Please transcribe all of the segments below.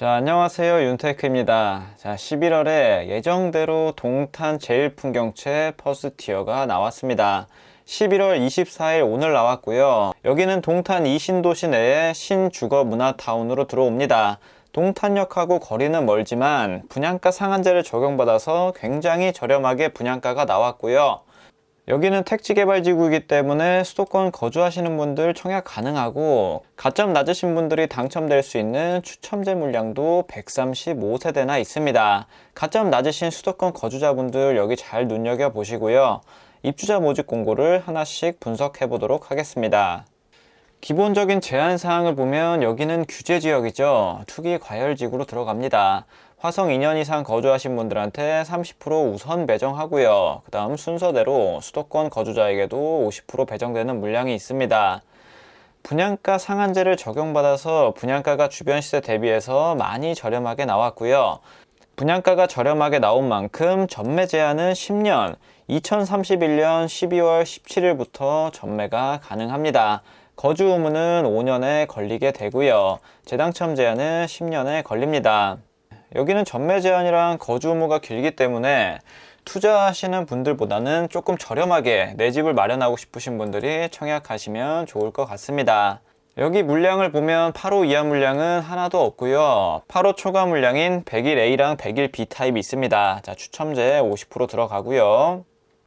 자, 안녕하세요. 윤테크입니다. 자, 11월에 예정대로 동탄 제일풍경채 퍼스티어가 나왔습니다. 11월 24일 오늘 나왔고요. 여기는 동탄 이신도시 내에 신주거문화타운으로 들어옵니다. 동탄역하고 거리는 멀지만 분양가 상한제를 적용받아서 굉장히 저렴하게 분양가가 나왔고요. 여기는 택지 개발 지구이기 때문에 수도권 거주하시는 분들 청약 가능하고 가점 낮으신 분들이 당첨될 수 있는 추첨제 물량도 135세대나 있습니다. 가점 낮으신 수도권 거주자분들 여기 잘 눈여겨 보시고요. 입주자 모집 공고를 하나씩 분석해 보도록 하겠습니다. 기본적인 제한 사항을 보면 여기는 규제 지역이죠. 투기 과열 지구로 들어갑니다. 화성 2년 이상 거주하신 분들한테 30% 우선 배정하고요. 그 다음 순서대로 수도권 거주자에게도 50% 배정되는 물량이 있습니다. 분양가 상한제를 적용받아서 분양가가 주변 시세 대비해서 많이 저렴하게 나왔고요. 분양가가 저렴하게 나온 만큼 전매 제한은 10년, 2031년 12월 17일부터 전매가 가능합니다. 거주 의무는 5년에 걸리게 되고요. 재당첨 제한은 10년에 걸립니다. 여기는 전매 제한이랑 거주 의무가 길기 때문에 투자하시는 분들보다는 조금 저렴하게 내 집을 마련하고 싶으신 분들이 청약하시면 좋을 것 같습니다. 여기 물량을 보면 8호 이하 물량은 하나도 없고요. 8호 초과 물량인 101A랑 101B 타입이 있습니다. 자, 추첨제 50% 들어가고요.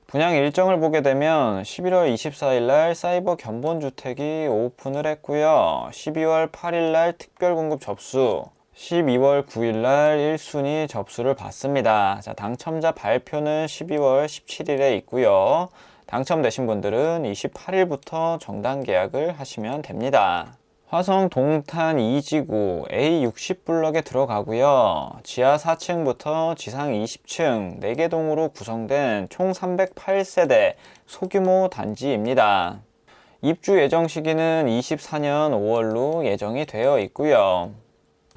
분양 일정을 보게 되면 11월 24일 날 사이버 견본주택이 오픈을 했고요. 12월 8일 날 특별 공급 접수, 12월 9일 날 1순위 접수를 받습니다. 자, 당첨자 발표는 12월 17일에 있고요. 당첨되신 분들은 28일부터 정당 계약을 하시면 됩니다. 화성 동탄 2지구 A60블럭에 들어가고요. 지하 4층부터 지상 20층 4개 동으로 구성된 총 308세대 소규모 단지입니다. 입주 예정 시기는 24년 5월로 예정이 되어 있고요.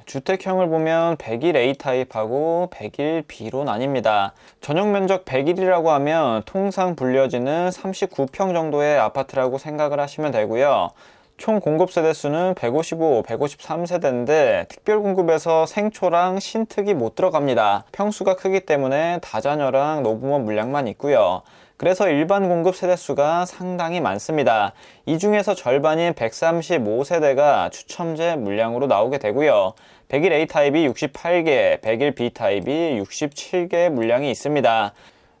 주택형을 보면 101A 타입하고 101B로 나뉩니다. 전용 면적 101이라고 하면 통상 불려지는 39평 정도의 아파트라고 생각을 하시면 되고요. 총 공급 세대 수는 155, 153세대인데 특별 공급에서 생초랑 신특이 못 들어갑니다. 평수가 크기 때문에 다자녀랑 노부모 물량만 있고요. 그래서 일반 공급 세대수가 상당히 많습니다. 이 중에서 절반인 135세대가 추첨제 물량으로 나오게 되고요. 101A 타입이 68개, 101B 타입이 67개 물량이 있습니다.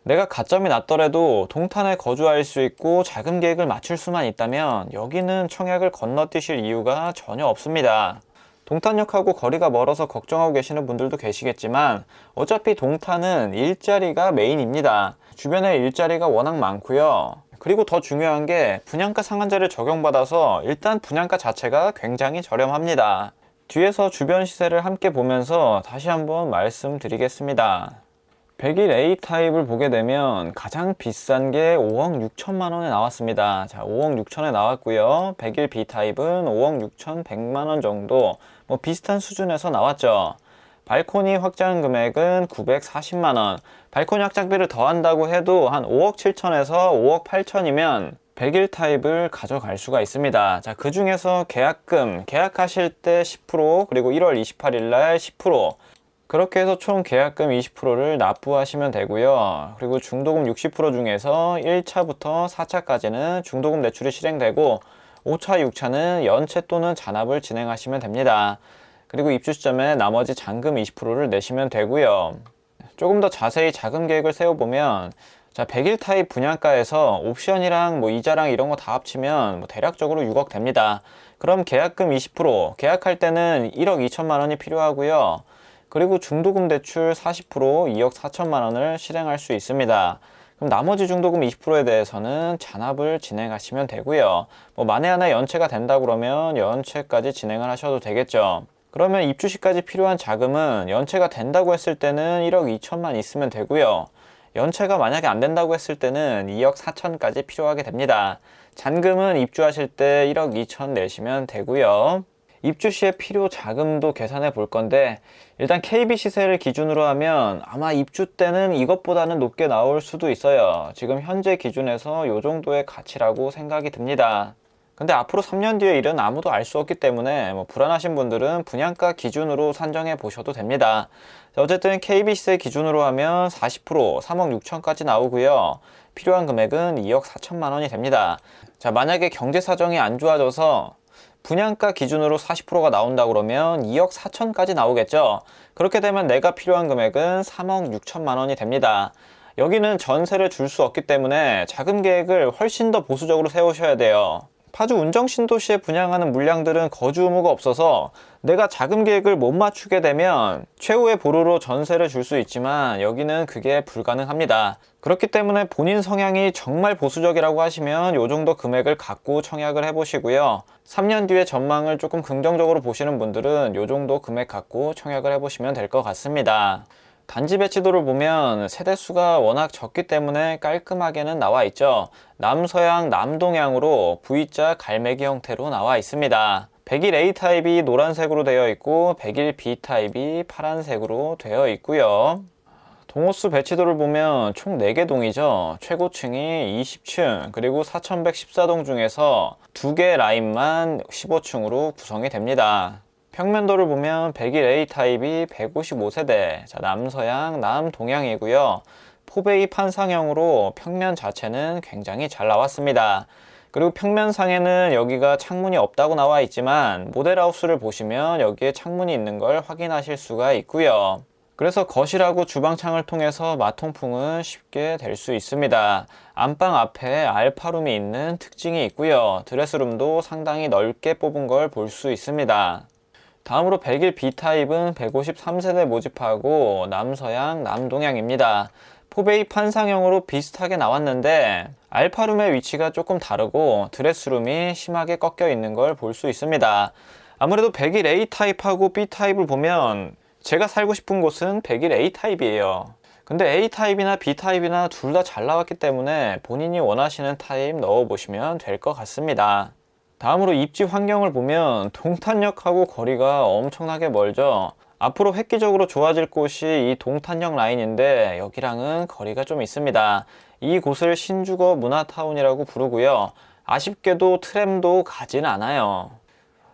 내가 가점이 낮더라도 동탄에 거주할 수 있고 자금 계획을 맞출 수만 있다면 여기는 청약을 건너뛰실 이유가 전혀 없습니다. 동탄역하고 거리가 멀어서 걱정하고 계시는 분들도 계시겠지만 어차피 동탄은 일자리가 메인입니다. 주변에 일자리가 워낙 많고요. 그리고 더 중요한 게 분양가 상한제를 적용받아서 일단 분양가 자체가 굉장히 저렴합니다. 뒤에서 주변 시세를 함께 보면서 다시 한번 말씀드리겠습니다. 101A 타입을 보게 되면 가장 비싼 게 5억 6천만 원에 나왔습니다. 자, 5억 6천에 나왔고요. 101B 타입은 5억 6천 100만 원 정도 뭐 비슷한 수준에서 나왔죠. 발코니 확장 금액은 940만 원. 발코니 확장비를 더한다고 해도 한 5억 7천에서 5억 8천이면 101 타입을 가져갈 수가 있습니다. 자, 그 중에서 계약금, 계약하실 때 10%, 그리고 1월 28일 날 10%, 그렇게 해서 총 계약금 20%를 납부하시면 되고요. 그리고 중도금 60% 중에서 1차부터 4차까지는 중도금 대출이 실행되고 5차, 6차는 연체 또는 잔압을 진행하시면 됩니다. 그리고 입주 시점에 나머지 잔금 20%를 내시면 되고요. 조금 더 자세히 자금 계획을 세워보면 자, 101 타입 분양가에서 옵션이랑 뭐 이자랑 이런 거 다 합치면 뭐 대략적으로 6억 됩니다. 그럼 계약금 20%, 계약할 때는 1억 2천만 원이 필요하고요. 그리고 중도금 대출 40% 2억 4천만 원을 실행할 수 있습니다. 그럼 나머지 중도금 20%에 대해서는 잔압을 진행하시면 되고요. 뭐 만에 하나 연체가 된다 그러면 연체까지 진행을 하셔도 되겠죠. 그러면 입주 시까지 필요한 자금은 연체가 된다고 했을 때는 1억 2천만 있으면 되고요. 연체가 만약에 안 된다고 했을 때는 2억 4천까지 필요하게 됩니다. 잔금은 입주하실 때 1억 2천 내시면 되고요. 입주 시에 필요 자금도 계산해 볼 건데 일단 KB 시세를 기준으로 하면 아마 입주 때는 이것보다는 높게 나올 수도 있어요. 지금 현재 기준에서 이 정도의 가치라고 생각이 듭니다. 근데 앞으로 3년 뒤의 일은 아무도 알 수 없기 때문에 뭐 불안하신 분들은 분양가 기준으로 산정해 보셔도 됩니다. 자, 어쨌든 KBC 기준으로 하면 40% 3억 6천까지 나오고요. 필요한 금액은 2억 4천만 원이 됩니다. 자, 만약에 경제 사정이 안 좋아져서 분양가 기준으로 40%가 나온다 그러면 2억 4천까지 나오겠죠. 그렇게 되면 내가 필요한 금액은 3억 6천만 원이 됩니다. 여기는 전세를 줄 수 없기 때문에 자금 계획을 훨씬 더 보수적으로 세우셔야 돼요. 파주 운정 신도시에 분양하는 물량들은 거주 의무가 없어서 내가 자금 계획을 못 맞추게 되면 최후의 보루로 전세를 줄 수 있지만 여기는 그게 불가능합니다. 그렇기 때문에 본인 성향이 정말 보수적이라고 하시면 이 정도 금액을 갖고 청약을 해보시고요. 3년 뒤에 전망을 조금 긍정적으로 보시는 분들은 이 정도 금액 갖고 청약을 해보시면 될 것 같습니다. 단지 배치도를 보면 세대수가 워낙 적기 때문에 깔끔하게는 나와 있죠. 남서양, 남동향으로 V자 갈매기 형태로 나와 있습니다. 101 A 타입이 노란색으로 되어 있고 101 B 타입이 파란색으로 되어 있고요. 동호수 배치도를 보면 총 4개 동이죠. 최고층이 20층, 그리고 4114동 중에서 2개 라인만 15층으로 구성이 됩니다. 평면도를 보면 101A 타입이 155세대, 자, 남서양, 남동향이고요. 포베이 판상형으로 평면 자체는 굉장히 잘 나왔습니다. 그리고 평면상에는 여기가 창문이 없다고 나와 있지만 모델하우스를 보시면 여기에 창문이 있는 걸 확인하실 수가 있고요. 그래서 거실하고 주방창을 통해서 마통풍은 쉽게 될 수 있습니다. 안방 앞에 알파룸이 있는 특징이 있고요. 드레스룸도 상당히 넓게 뽑은 걸 볼 수 있습니다. 다음으로 101 B타입은 153세대 모집하고 남서양, 남동향입니다. 포베이 판상형으로 비슷하게 나왔는데 알파룸의 위치가 조금 다르고 드레스룸이 심하게 꺾여 있는 걸 볼 수 있습니다. 아무래도 101 A 타입하고 B 타입을 보면 제가 살고 싶은 곳은 101 A 타입이에요. 근데 A 타입이나 B 타입이나 둘 다 잘 나왔기 때문에 본인이 원하시는 타입 넣어보시면 될 것 같습니다. 다음으로 입지 환경을 보면 동탄역하고 거리가 엄청나게 멀죠. 앞으로 획기적으로 좋아질 곳이 이 동탄역 라인인데 여기랑은 거리가 좀 있습니다. 이 곳을 신주거 문화타운이라고 부르고요. 아쉽게도 트램도 가진 않아요.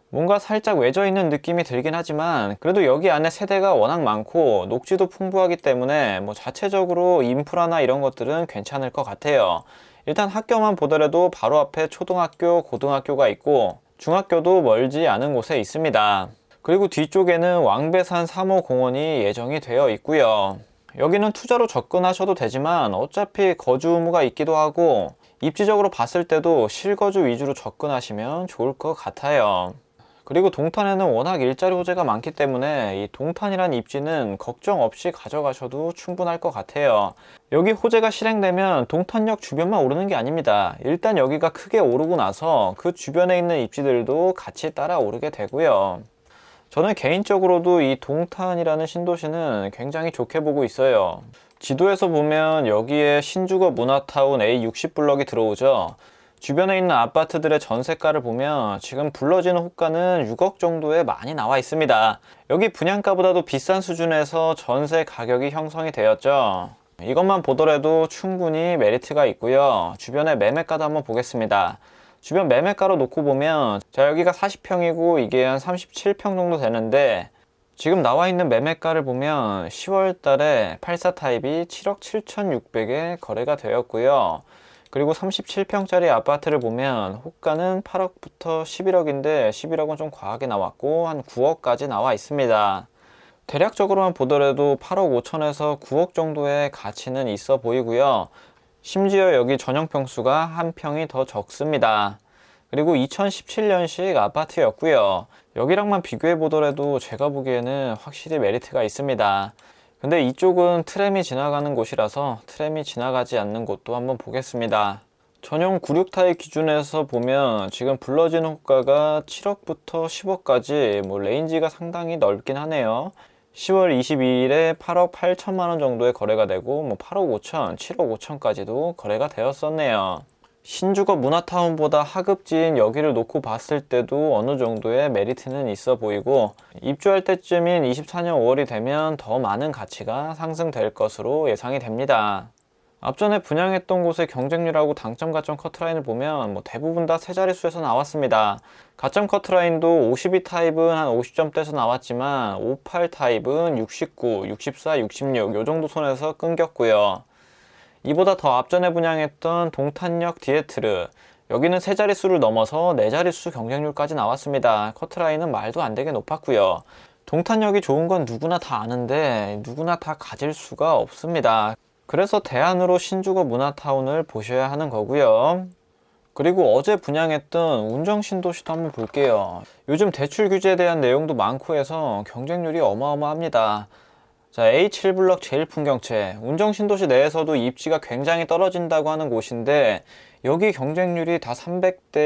뭔가 살짝 외져 있는 느낌이 들긴 하지만 그래도 여기 안에 세대가 워낙 많고 녹지도 풍부하기 때문에 뭐 자체적으로 인프라나 이런 것들은 괜찮을 것 같아요. 일단 학교만 보더라도 바로 앞에 초등학교, 고등학교가 있고 중학교도 멀지 않은 곳에 있습니다. 그리고 뒤쪽에는 왕배산 3호 공원이 예정이 되어 있고요. 여기는 투자로 접근하셔도 되지만 어차피 거주 의무가 있기도 하고 입지적으로 봤을 때도 실거주 위주로 접근하시면 좋을 것 같아요. 그리고 동탄에는 워낙 일자리 호재가 많기 때문에 이 동탄이란 입지는 걱정 없이 가져가셔도 충분할 것 같아요. 여기 호재가 실행되면 동탄역 주변만 오르는 게 아닙니다. 일단 여기가 크게 오르고 나서 그 주변에 있는 입지들도 같이 따라 오르게 되고요. 저는 개인적으로도 이 동탄이라는 신도시는 굉장히 좋게 보고 있어요. 지도에서 보면 여기에 신주거 문화타운 A60블럭이 들어오죠. 주변에 있는 아파트들의 전세가를 보면 지금 불러지는 호가는 6억 정도에 많이 나와 있습니다. 여기 분양가보다도 비싼 수준에서 전세 가격이 형성이 되었죠. 이것만 보더라도 충분히 메리트가 있고요. 주변의 매매가도 한번 보겠습니다. 주변 매매가로 놓고 보면 자 여기가 40평이고 이게 한 37평 정도 되는데 지금 나와 있는 매매가를 보면 10월 달에 84 타입이 7억 7,600에 거래가 되었고요. 그리고 37평짜리 아파트를 보면 호가는 8억부터 11억인데 11억은 좀 과하게 나왔고 한 9억까지 나와 있습니다. 대략적으로만 보더라도 8억 5천에서 9억 정도의 가치는 있어 보이고요. 심지어 여기 전용 평수가 한 평이 더 적습니다. 그리고 2017년식 아파트였고요. 여기랑만 비교해 보더라도 제가 보기에는 확실히 메리트가 있습니다. 근데 이쪽은 트램이 지나가는 곳이라서 트램이 지나가지 않는 곳도 한번 보겠습니다. 전용 96타입 기준에서 보면 지금 불러지는 호가가 7억부터 10억까지 뭐 레인지가 상당히 넓긴 하네요. 10월 22일에 8억 8천만 원 정도의 거래가 되고 뭐 8억 5천, 7억 5천까지도 거래가 되었었네요. 신주거 문화타운보다 하급지인 여기를 놓고 봤을 때도 어느 정도의 메리트는 있어 보이고 입주할 때쯤인 24년 5월이 되면 더 많은 가치가 상승될 것으로 예상이 됩니다. 앞전에 분양했던 곳의 경쟁률하고 당점 가점 커트라인을 보면 뭐 대부분 다 세 자릿수에서 나왔습니다. 가점 커트라인도 52 타입은 한 50점대에서 나왔지만 58 타입은 69, 64, 66 요 정도 선에서 끊겼고요. 이보다 더 앞전에 분양했던 동탄역 디에트르 여기는 세 자릿수를 넘어서 네 자릿수 경쟁률까지 나왔습니다. 커트라인은 말도 안 되게 높았고요. 동탄역이 좋은 건 누구나 다 아는데 누구나 다 가질 수가 없습니다. 그래서 대안으로 신주거 문화타운을 보셔야 하는 거고요. 그리고 어제 분양했던 운정신도시도 한번 볼게요. 요즘 대출 규제에 대한 내용도 많고 해서 경쟁률이 어마어마합니다. 자, A7 블럭 제일 풍경채. 운정신도시 내에서도 입지가 굉장히 떨어진다고 하는 곳인데, 여기 경쟁률이 다 300대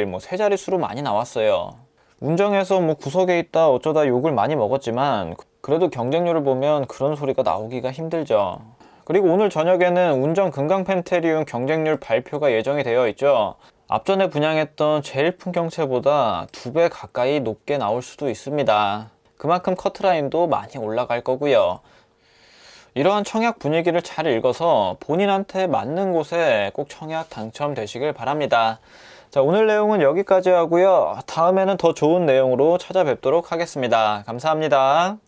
1, 뭐, 세 자릿수로 많이 나왔어요. 운정에서 뭐 구석에 있다 어쩌다 욕을 많이 먹었지만, 그래도 경쟁률을 보면 그런 소리가 나오기가 힘들죠. 그리고 오늘 저녁에는 운정 금강 펜테리움 경쟁률 발표가 예정이 되어 있죠. 앞전에 분양했던 제일 풍경채보다 두 배 가까이 높게 나올 수도 있습니다. 그만큼 커트라인도 많이 올라갈 거고요. 이러한 청약 분위기를 잘 읽어서 본인한테 맞는 곳에 꼭 청약 당첨되시길 바랍니다. 자, 오늘 내용은 여기까지 하고요. 다음에는 더 좋은 내용으로 찾아뵙도록 하겠습니다. 감사합니다.